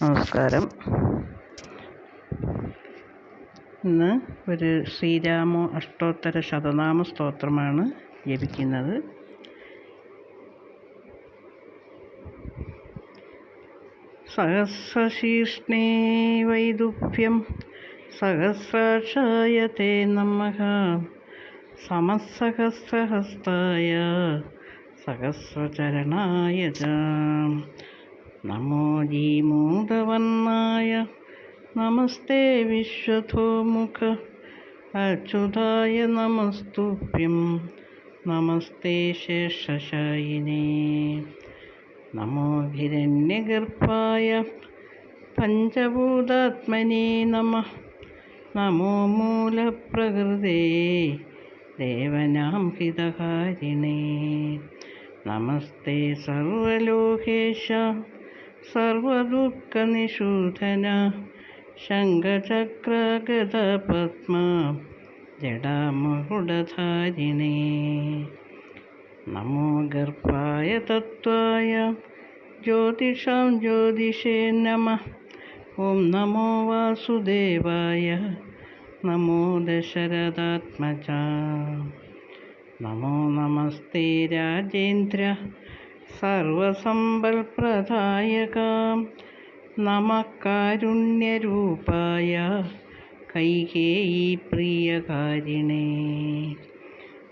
നമസ്കാരം. ഇന്ന് ഒരു ശ്രീരാമോ അഷ്ടോത്തര ശതനാമ സ്തോത്രമാണ് ജപിക്കുന്നത് സഹസ്രശീർഷ്ണേ വൈദുഭ്യം സഹസ്രാക്ഷായ തേ നമ സമസഹസ്രഹസ്തായ സഹസ്രചരണായ നമോ ജീമൂതവർണായ നമസ്തേ വിശ്വതോമുഖ. അച്യുതായ നമസ്തുഭ്യം. നമസ്തേ ശേഷശായിനേ. നമോ ഹിരണ്യഗർഭായ. പഞ്ചഭൂതാത്മനേ നമ. നമോ മൂലപ്രകൃതേ. ദേവനാം ഹിതകാരിണേ. നമസ്തേ സർവലോകേശ. സർവദുഃഖനിഷൂധന ശംഖചക്രഗതപത്മ ജഡാമകുടധാരിണേ. നമോ ഗർഭായ തത്വായ ജ്യോതിഷാം ജ്യോതിഷേ നമ. ഓം നമോ വാസുദേവായ നമോ ദശരഥാത്മജ. നമോ നമസ്തേ രാജേന്ദ്ര സർവസമ്പൽപ്രദായക. നമക്കാരുണ്യരൂപായ. കൈകേയി പ്രിയകാരിണേ.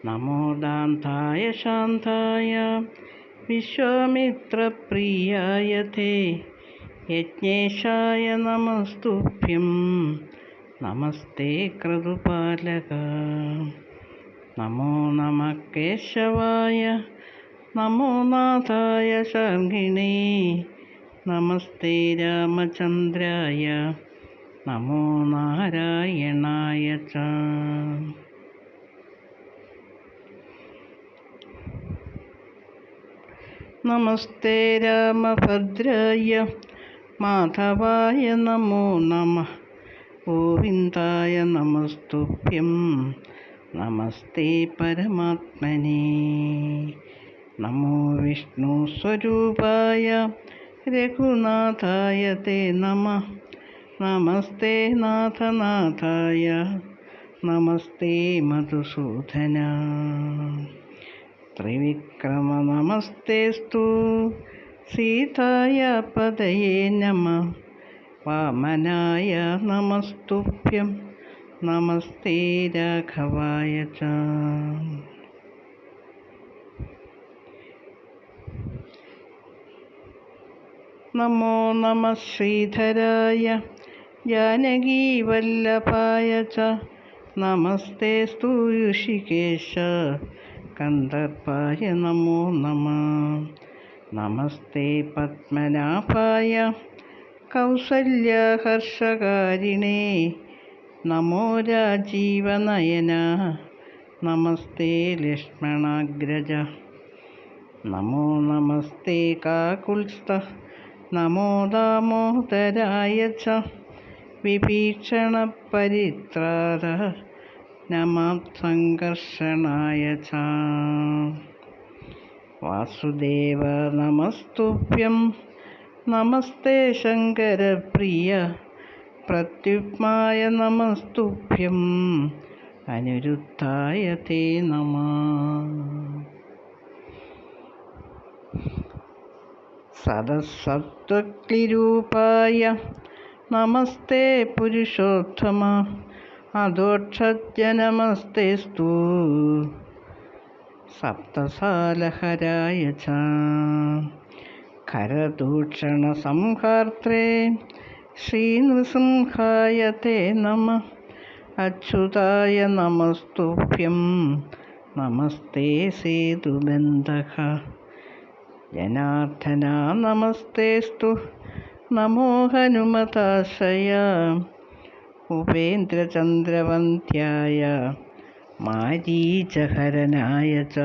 നമോ ദാന്തായ ശാന്തായ. വിശ്വാമിത്രപ്രിയായ തേ. യജ്ഞേശായ നമസ്തുഭ്യം. നമസ്തേ ക്രതുപാലക നമോ നമ കേശവായ. നമോ നാഥായ ശർഗിണേ നമസ്തേ രാമചന്ദ്രായ. നമോ നാരായണായ ച. നമസ്തേ രാമഭദ്രായ. മാധവായ നമോ നമ. ഗോവിന്ദായ നമസ്തുഭ്യം. നമസ്തേ പരമാത്മനേ. നമോ വിഷ്ണു സ്വരൂപായ രഘുനാഥായ തേ നമ നമസ്തേ നാഥനാഥായ നമസ്തേ മധുസൂദന ത്രിവിക്രമ നമസ്തേസ്തു സീതായ പദയേ നമ വാമനായ നമസ്തുഭ്യം നമസ്തേ രാഘവായ നമോ നമ ശ്രീധരായ ജാനകീവല്ലഭായ ച. നമസ്തേ സ്തുഷികേശ കന്ദർപ്പായ നമോ നമ. നമസ്തേ പത്മനാഭായ. കൗസല്യഹർഷകാരിണേ. നമോ രാജീവനയന. നമസ്തേ ലക്ഷ്മണാഗ്രജ. നമോ നമസ്തേ കാകുൽസ്ഥ. നമോ ദാമോദരായ ച. വിഭീഷണ പരിത്രാര സംഘർഷണായ ച. വാസുദേവ നമസ്തുഭ്യം. നമസ്തേ ശങ്കരപ്രിയ. പ്രത്യുപ്മായ നമസ്തുഭ്യം. അനിരുദ്ധായ തേ നമ. സദസത്വക്ലിരൂപായ നമസ്തേ പുരുഷോത്തമ അധോക്ഷജനമസ്തേസ്തു സപ്തസാലഹരായ ച. ഖരദൂഷണസംഹാർത്രേ ശ്രീനൃസിംഹായ തേ നമ. അച്യുതായ നമസ്തുഭ്യം. നമസ്തേ സേതുബന്ധഃ ജനാർദ്ദന നമസ്തേസ്തു. നമോ ഹനുമതാശയ. ഉപേന്ദ്രചന്ദ്രവന്ധ്യായ മാരീചഹരനായ ച.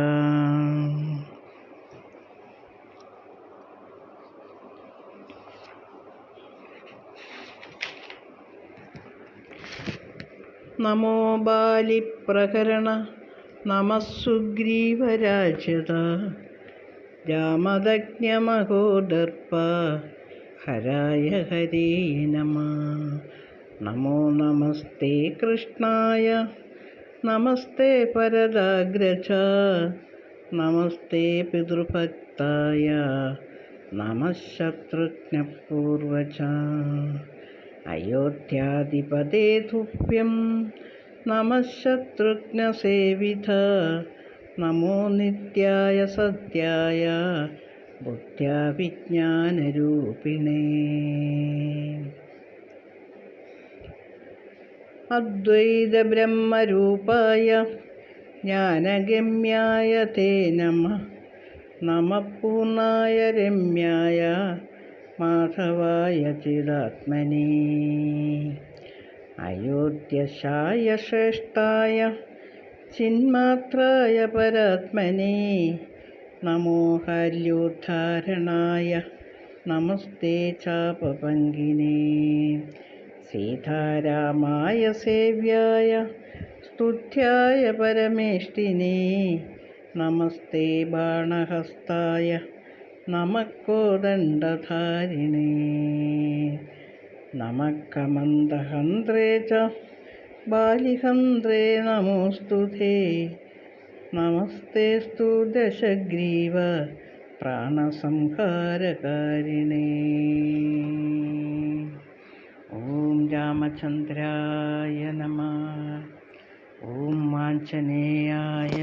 നമോ ബാലിപ്രകരണ. जामदज्ञमहोदर्प हराय हरे नमः नमो नमस्ते कृष्णाय नमस्ते परदाग्रज नमस्ते पितृभक्ताय नमः शत्रुघ्नपूर्वज शत्रुघ्नपूर्वच अयोध्यादिपदेधुव्यं नमः शत्रुघ्नसेविधा നമോ നിത്യായ സത്യായ ബുദ്ധ്യാവിജ്ഞാനരൂപിണേ. അദ്വൈതബ്രഹ്മരൂപായ ജ്ഞാനഗമ്യായ തേ നമ നമ പൂർണായ രമ്യായ മാധവായ ചിദാത്മനേ. അയോധ്യശായ ശ്രേഷ്ഠായ ചിന്മാത്രായ പരാത്മനെ. നമോ ഹര്യോദ്ധാരണായ. നമസ്തേ ചാപപങ്കിനേ. സീതാരാമായ സേവ്യായ. സ്തുത്യായ പരമേഷ്ടിനെ. നമസ്തേ ബാണഹസ്തായ. നമക്കോദണ്ഡധാരിണേ. നമക്കമന്ദഹന്ത്രേ ച നമോസ്തു തേ. നമസ്തേസ്തു ദശഗ്രീവ പ്രാണസംഹാരകാരിണേ. ഓം രാമചന്ദ്രായ നമ. ഓം ആഞ്ജനേയായ നമ